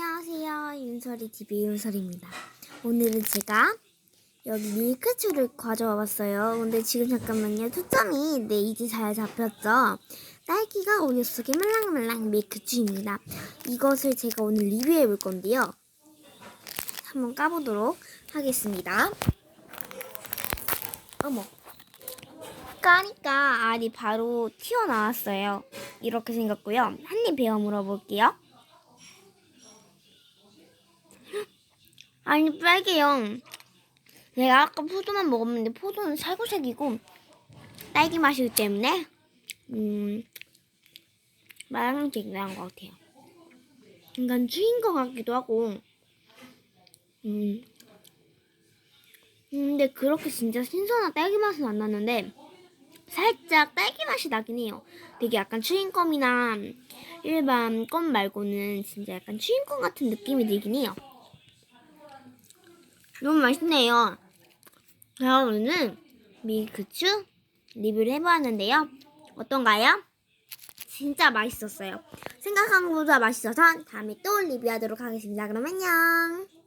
안녕하세요. 윤설이 TV 윤설입니다. 오늘은 제가 여기 밀크추를 가져와 봤어요. 근데 지금 잠깐만요. 초점이 네 이제 잘 잡혔죠. 딸기가 우유 속에 말랑말랑 밀크추입니다. 이것을 제가 오늘 리뷰해 볼 건데요. 한번 까보도록 하겠습니다. 어머. 까니까 알이 바로 튀어나왔어요. 이렇게 생겼고요. 한입 베어 물어볼게요. 아니 빨개요. 내가 아까 포도만 먹었는데 포도는 살구색이고 딸기 맛이기 때문에 음 말랑색이 나은 것 같아요. 약간 추인 것 같기도 하고 음 근데 그렇게 진짜 신선한 딸기 맛은 안 나는데 살짝 딸기 맛이 나긴 해요. 되게 약간 추인껌이나 일반 껌 말고는 진짜 약간 추인껌 같은 느낌이 들긴 해요. 너무 맛있네요. 자, 오늘은 밀크추 리뷰를 해보았는데요. 어떤가요? 진짜 맛있었어요. 생각한 것보다 맛있어서 다음에 또 리뷰하도록 하겠습니다. 그럼 안녕.